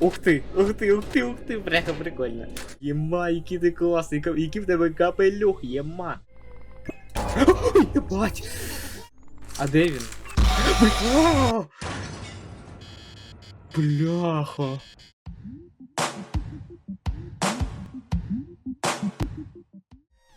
Ух ти, ух ти, ух ти, ух ти, бляха, прикольно. Єма, який ти класний, який в тебе капелюх, єма. Єбать. А де він? Бляха.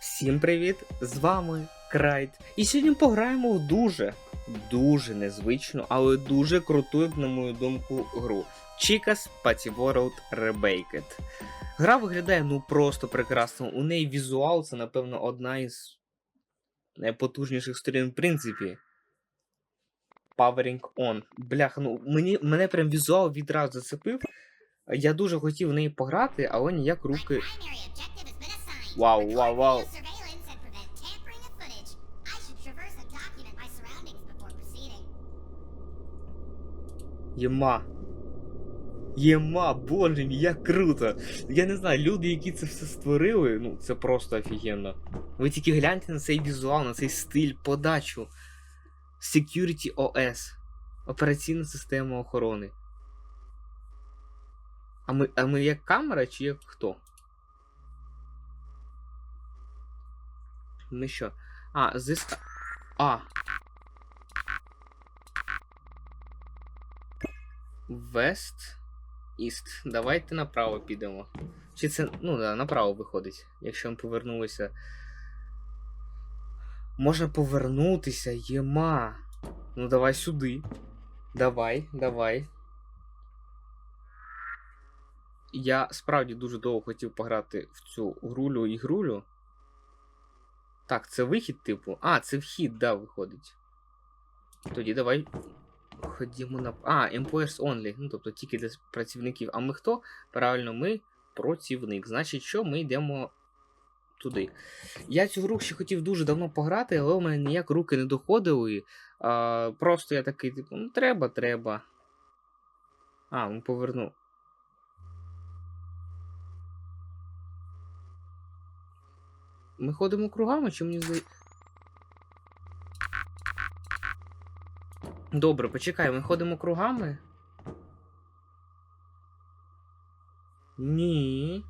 Всім привіт! З вами Крайт. І сьогодні пограємо в дуже, дуже незвичну, але дуже круту, на мою думку, гру. Chicas Patty World Rebaked. Гра виглядає ну просто прекрасно. У неї візуал це, напевно, одна із найпотужніших сторін, в принципі. Powering on. Бляха, ну мені, мене прям візуал відразу зацепив. Я дуже хотів в неї пограти, але ніяк руки. Wow, wow, wow. Єма. Єма, боже мій, як круто. Я не знаю, люди, які це все створили, ну це просто офігенно. Ви тільки гляньте на цей візуал, на цей стиль, подачу. Security OS. Операційна система охорони. А ми, а ми як камера чи як хто? Ми що? А, this... А. West. East. Давайте направо підемо. Чи це. Ну да, направо виходить. Якщо ми повернулися. Можна повернутися, єма. Ну давай сюди. Давай, давай. Я справді дуже довго хотів пограти в цю грулю і грулю. Так, це вихід, типу. А, це вхід, да, виходить. Тоді давай. Ходімо на. А, employers only. Ну, тобто тільки для працівників. А ми хто? Правильно, ми працівник. Значить, що ми йдемо туди. Я цю гру ще хотів дуже давно пограти, але у мене ніяк руки не доходили. А, просто я такий, типу, ну треба, треба. А, ну поверну. Ми ходимо кругами, чи мені здається. Добре, почекай, ми ходимо кругами. Ні.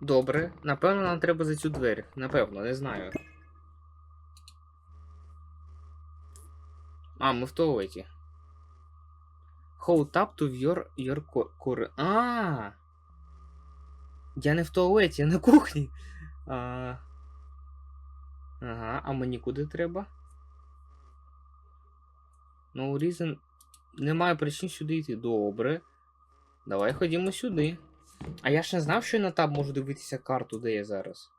Добре. Напевно, нам треба за цю двері. Напевно, не знаю. А, ми в туалеті. Hold up to your, your core. А. Я не в туалеті, я на кухні. А... Ага, а мені куди треба? No reason. Немає причин сюди йти. Добре. Давай ходімо сюди. А я ж не знав, що я на таб можу дивитися карту, де я зараз.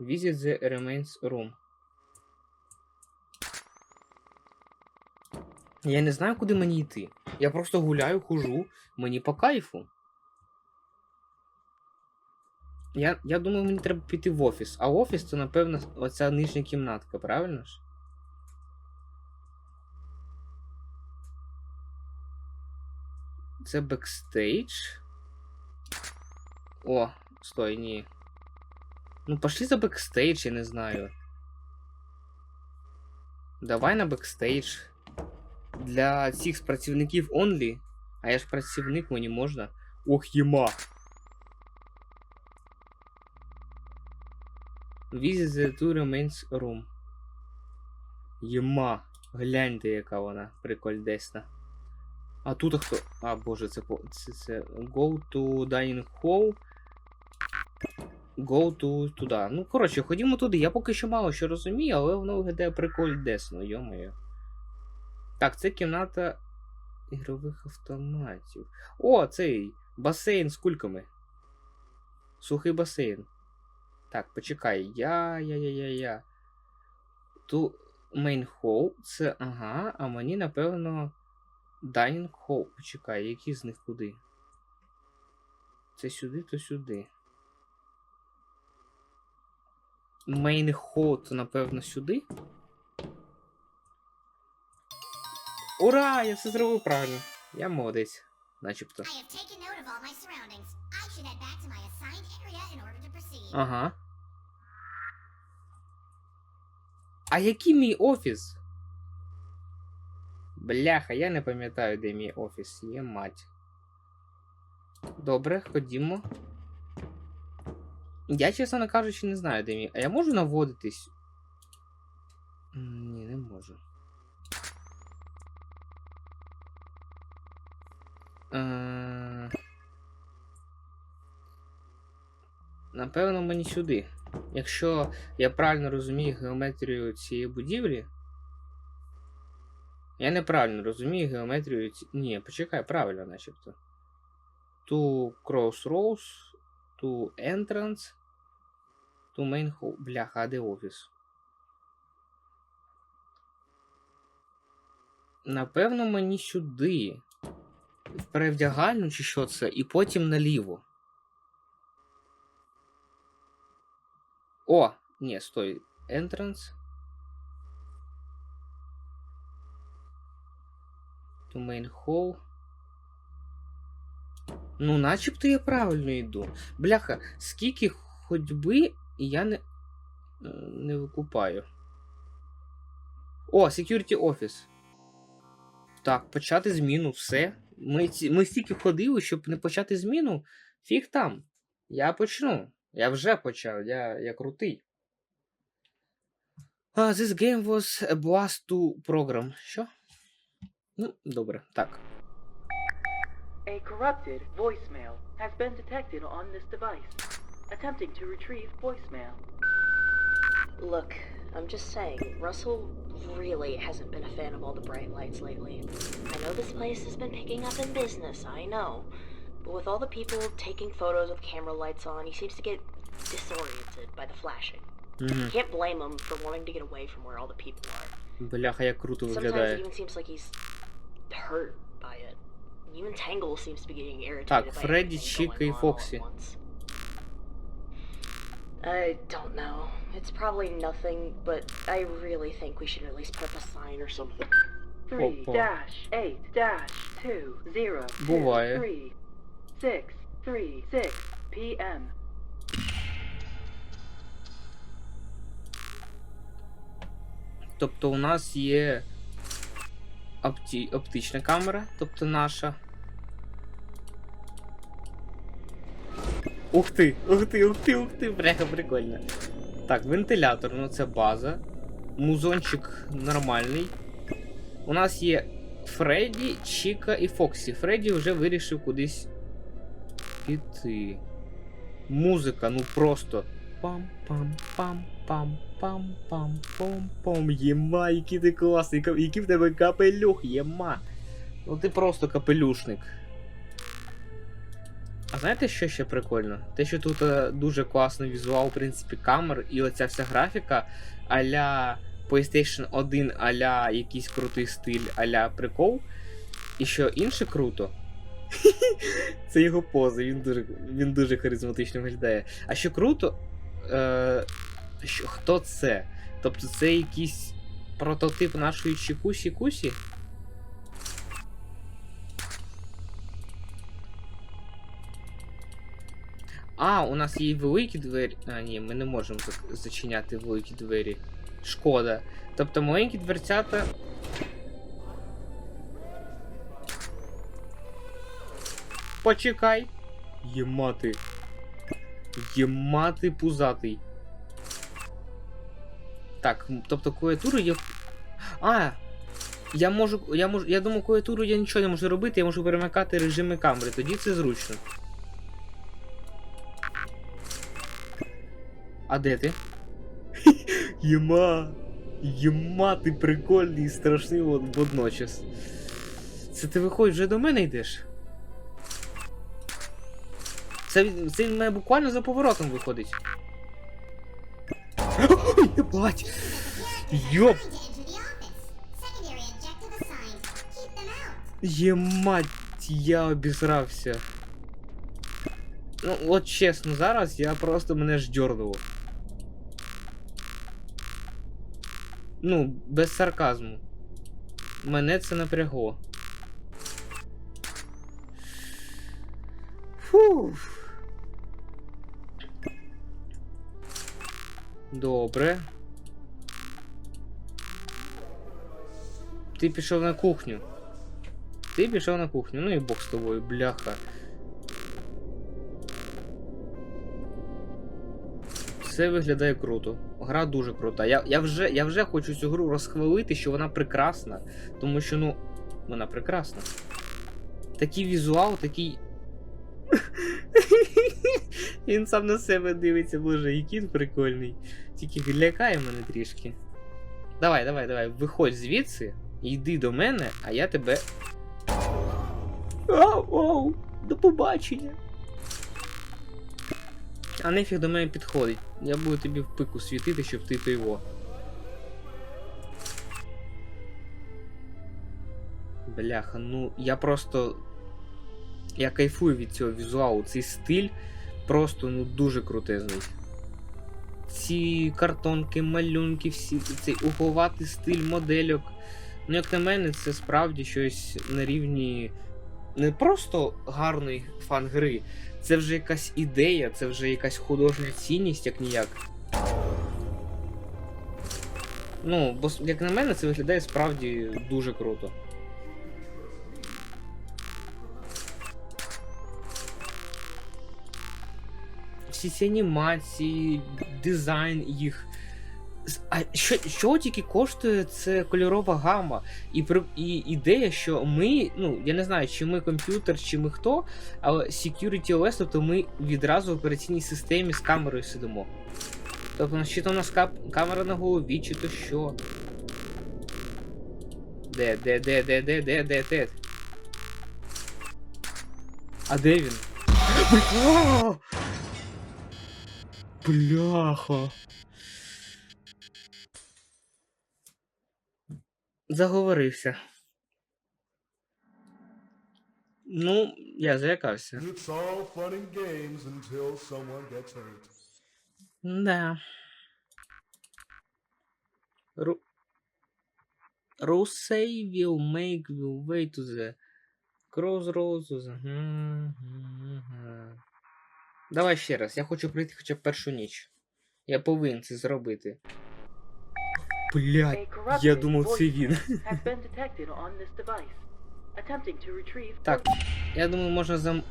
Visit the remains room. Я не знаю, куди мені йти. Я просто гуляю, хожу, мені по кайфу. Я, я думаю, мені треба піти в офіс. А офіс це, напевно, оця нижня кімнатка, правильно ж? Це бекстейдж. О, стой, ні. Ну, пошли за бекстейдж, я не знаю. Давай на бекстейдж. Для цих працівників онлі. А я ж працівник, мені можна. Ох, єма. Visit the two remains room. Єма. Гляньте, яка вона прикольдесна. А тут хто? А, боже, це. Це, це. Go to dining hall. Go to туди. Ну, коротше, ходімо туди. Я поки що мало що розумію, але воно виглядає прикольдесно, йо-моє. Так, це кімната ігрових автоматів. О, цей басейн з кульками. Сухий басейн. Так, почекай. Я. я я я я Ту main hall. Це. Ага, а мені, напевно. Dining hall. Почекай, які з них куди? Це сюди, то сюди. Main hall, то напевно сюди. Ура! Я все зробив правильно. Я молодець, начебто. Ага. А який мій офіс? Бляха, я не пам'ятаю, де мій офіс. Є мать. Добре, ходімо. Я, чесно кажучи, не знаю, де мій. А я можу наводитись? Ні, не можу. Е, Напевно, мені сюди. Якщо я правильно розумію геометрію цієї будівлі. Я неправильно розумію геометрію. Ні, почекай, правильно, начебто. To crossroads, to entrance, to main hall. Бляха, а де офіс? Напевно, мені сюди. В чи що це, і потім наліво. О! Ні, стой. Entrance. To main hall. Ну, начебто я правильно йду. Бляха, скільки ходьби я не. е, не викупаю. О, security office. Так, почати зміну, все. Ми, ми стільки ходили, щоб не почати зміну. Фіг там. Я почну. Я вже почав, я, я крутий. Uh, this game was a blast to program. Що? Ну, добре, так. A corrupted voicemail has been detected on this device. Attempting to retrieve voicemail. Look, I'm just saying, Russell really hasn't been a fan of all the bright lights lately. I know this place has been picking up in business, I know. But with all the people taking photos with camera lights on, he seems to get disoriented by the flashing. Угу. You can't blame him for wanting to get away from where all the people are. Бляха, як круто Sometimes it виглядає. even seems like he's hurt by it. Even Tangle seems to be getting irritated Так, by Фредді, everything Чіка і going on all at Фоксі. once. I don't know. It's probably nothing, but I really think we should at least put up a sign or something. Three Опа. dash eight dash two zero two Буває. three six three six p.m. Тобто у нас є опті... оптична камера, тобто наша. Ух ти, ух ти, ух ти, ух ти, бляха, прикольно. Так, вентилятор, ну це база. Музончик нормальний. У нас є Фредді, Чіка і Фоксі. Фредді вже вирішив кудись піти. Музика, ну просто. Пам-пам-пам-пам-пам-пам-пам. Єма, який ти класний, який в тебе капелюх, єма. Ну ти просто капелюшник. А знаєте, що ще прикольно? Те, що тут е, дуже класний візуал, в принципі, камер, і оця вся графіка а-ля PlayStation 1, а-ля якийсь крутий стиль, а-ля прикол. І що інше круто. Це його поза, він дуже, він дуже харизматично виглядає. А що круто, е, що, хто це? Тобто це якийсь прототип нашої Чікусі Кусі? А, у нас є великі двері. А, ні, ми не можемо зачиняти великі двері. Шкода. Тобто маленькі дверцята. Почекай. Ємати. Ємати пузатий. Так, тобто клавіатуру я. А! Я можу. Я можу. Я думаю, клавіатуру я нічого не можу робити, я можу перемикати режими камери, тоді це зручно. А де ти? Єма! Єма, ти прикольний і страшний вод- водночас. Це ти виходиш вже до мене йдеш? Це, це він мене буквально за поворотом виходить. Keep them out. Ємать, я обісрався. Ну, от чесно, зараз я просто мене ж дьорнуло. Ну, без сарказму. Мене це напрягло. Фух. Добре. Ти пішов на кухню. Ти пішов на кухню, ну і бог з тобою, бляха. Все виглядає круто. Гра дуже крута. Я, я, вже, я вже хочу цю гру розхвалити, що вона прекрасна. Тому що, ну, вона прекрасна. Такий візуал, такий. Він сам на себе дивиться, боже, який він прикольний. Тільки лякає мене трішки. Давай, давай, давай, виходь звідси, йди до мене, а я тебе. Ау, оу, до побачення. А нефіг до мене підходить. Я буду тобі в пику світити, щоб ти то його. Бляха, ну я просто. Я кайфую від цього візуалу. Цей стиль просто ну дуже крутезний. Ці картонки, малюнки, всі цей угловатий стиль модельок. Ну, як на мене, це справді щось на рівні не просто гарної фан-гри, це вже якась ідея, це вже якась художня цінність, як ніяк. Ну, бо як на мене, це виглядає справді дуже круто. Всі ці анімації, дизайн їх. А що, що тільки коштує це кольорова гама? І, і ідея, що ми, ну я не знаю, чи ми комп'ютер, чи ми хто, але Security OS, тобто ми відразу в операційній системі з камерою сидимо. Тобто, ну, чи то у нас кап- камера на голові, чи то що. Де, де, де, де, де, де, де, де? А де він? Бля! Бляха. Заговорився. Ну, я залякався. It's all fun and games until someone gets hurt. Да. Ru Rusey will make your way to the crossroads. Мгм, мгм. Давай ще раз. Я хочу пройти хоча б першу ніч. Я повинен це зробити. Блядь, я думав, це він. Так, я думаю, можна зам.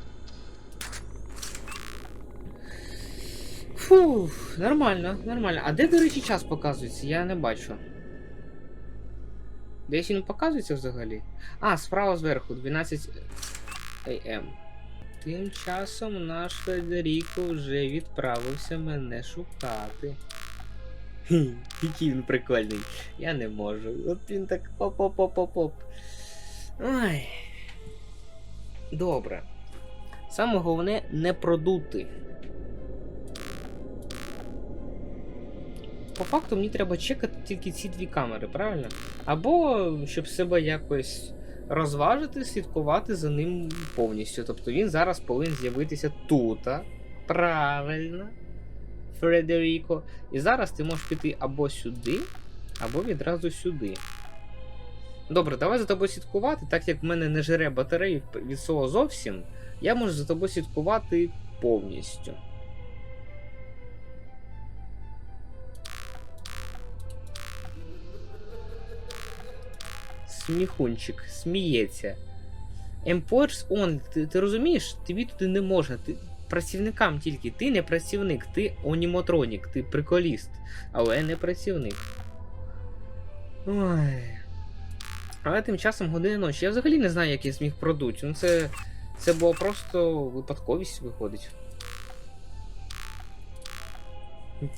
Фу, нормально, нормально. А де, до речі, час показується? Я не бачу. Десь він показується взагалі? А, справа зверху, 12 АМ. Тим часом наш Федеріко вже відправився мене шукати. Який він прикольний. Я не можу. От він так оп-оп-оп-оп-оп. Ой. Добре. Саме головне не продути. По факту мені треба чекати тільки ці дві камери, правильно? Або щоб себе якось розважити, слідкувати за ним повністю. Тобто він зараз повинен з'явитися тут. Правильно. Фредеріко. І зараз ти можеш піти або сюди, або відразу сюди. Добре, давай за тобою слідкувати, так як в мене не жере батареї від слова зовсім, я можу за тобою слідкувати повністю. Сміхунчик, сміється. Employers only, ти, ти розумієш? Тобі туди не можна. Ти, працівникам тільки. Ти не працівник, ти оніматронік, ти приколіст, але не працівник. Ой. Але тим часом година ночі. Я взагалі не знаю, як я зміг продуть. Ну це. Це було просто випадковість виходить.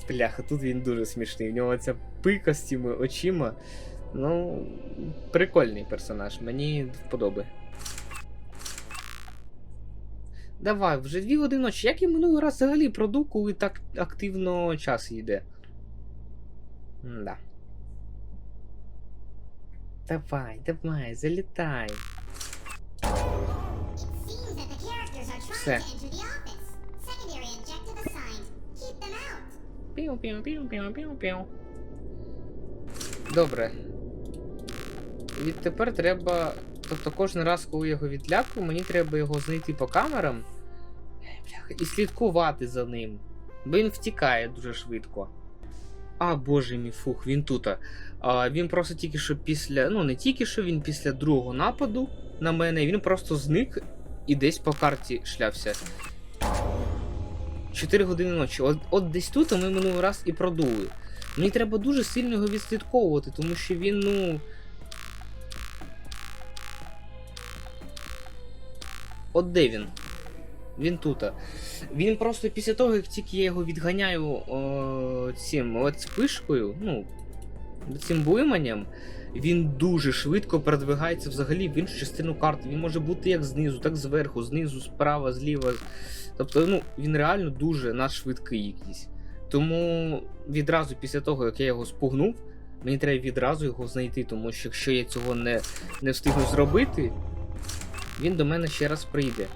Бляха, тут він дуже смішний. В нього ця пика з цими очима. Ну, прикольний персонаж, мені вподобає. Давай, вже дві години ночі. Як я минулий раз взагалі продув, коли так активно час йде? Да. Давай, давай, залітай. Все. to enter the office. Secondary objective assigned. Keep them out. Піу, піу, піу, піу, піу, піу. Добре. Відтепер треба. Тобто кожен раз, коли його відлякую, мені треба його знайти по камерам і слідкувати за ним. Бо він втікає дуже швидко. А, боже мій, фух, він тут. А, він просто тільки що після. Ну, не тільки що, він після другого нападу на мене, він просто зник і десь по карті шлявся. 4 години ночі. От, от десь тут ми минулий раз і продули. Мені треба дуже сильно його відслідковувати, тому що він, ну. От де він? Він тут. Він просто після того, як тільки я його відганяю цим от спишкою, ну, цим блиманням, він дуже швидко передвигається взагалі в іншу частину карти. Він може бути як знизу, так зверху, знизу, справа, зліва. Тобто, ну, він реально дуже надшвидкий якийсь. Тому відразу після того, як я його спугнув, мені треба відразу його знайти, тому що якщо я цього не, не встигну зробити, він до мене ще раз прийде.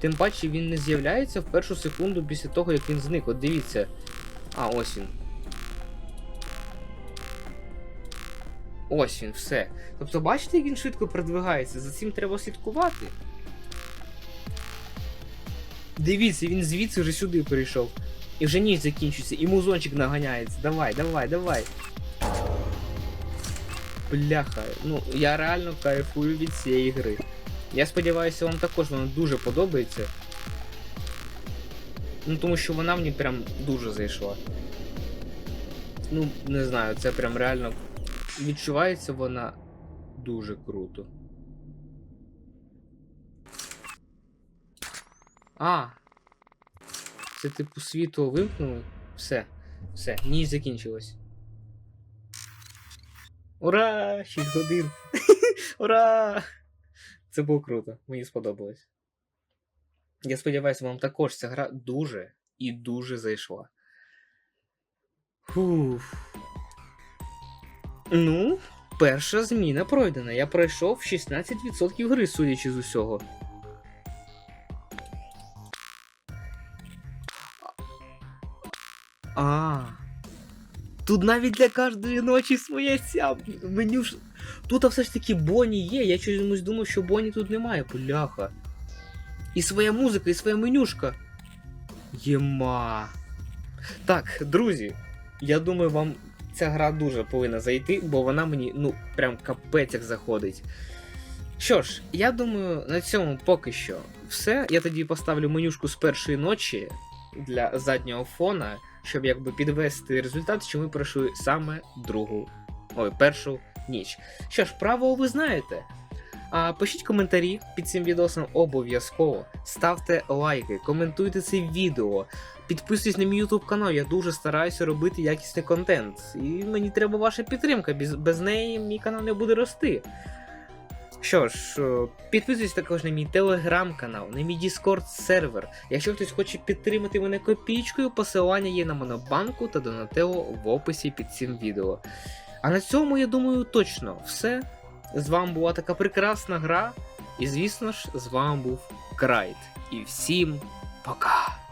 Тим паче він не з'являється в першу секунду після того, як він зник. От дивіться. А, ось він. Ось він, все. Тобто, бачите, як він швидко продвигається, за цим треба слідкувати. Дивіться, він звідси вже сюди перейшов. І вже ніч закінчується, і музончик наганяється. Давай, давай, давай. Бляха, ну я реально кайфую від цієї гри. Я сподіваюся, вам також вона дуже подобається. Ну, тому що вона мені прям дуже зайшла. Ну, не знаю, це прям реально відчувається вона дуже круто. А. Це типу світло вимкнули. Все. Все, ніч закінчилась. Ура! 6 годин! Ура! Це було круто, мені сподобалось. Я сподіваюся, вам також ця гра дуже і дуже зайшла. Фуф. Ну, перша зміна пройдена. Я пройшов 16% гри, судячи з усього. Тут навіть для кожної ночі своє ся меню. Тут все ж таки Бонні є. Я чомусь думав, що Бонні тут немає, бляха. І своя музика, і своя менюшка. Єма. Так, друзі, я думаю, вам ця гра дуже повинна зайти, бо вона мені, ну, прям капець як заходить. Що ж, я думаю, на цьому поки що все. Я тоді поставлю менюшку з першої ночі для заднього фона, щоб якби підвести результат, що ми пройшли саме другу, ой, першу ніч. Що ж, правило ви знаєте. А пишіть коментарі під цим відосом обов'язково. Ставте лайки, коментуйте це відео, підписуйтесь на мій YouTube канал. Я дуже стараюся робити якісний контент. І мені треба ваша підтримка. Без, без неї мій канал не буде рости. Що ж, е, підписуйтесь також на мій телеграм-канал, на мій Discord сервер. Якщо хтось хоче підтримати мене копійкою, посилання є на монобанку та Донателло в описі під цим відео. А на цьому, я думаю, точно все. З вами була така прекрасна гра. І звісно ж, з вами був Крайт. І всім пока!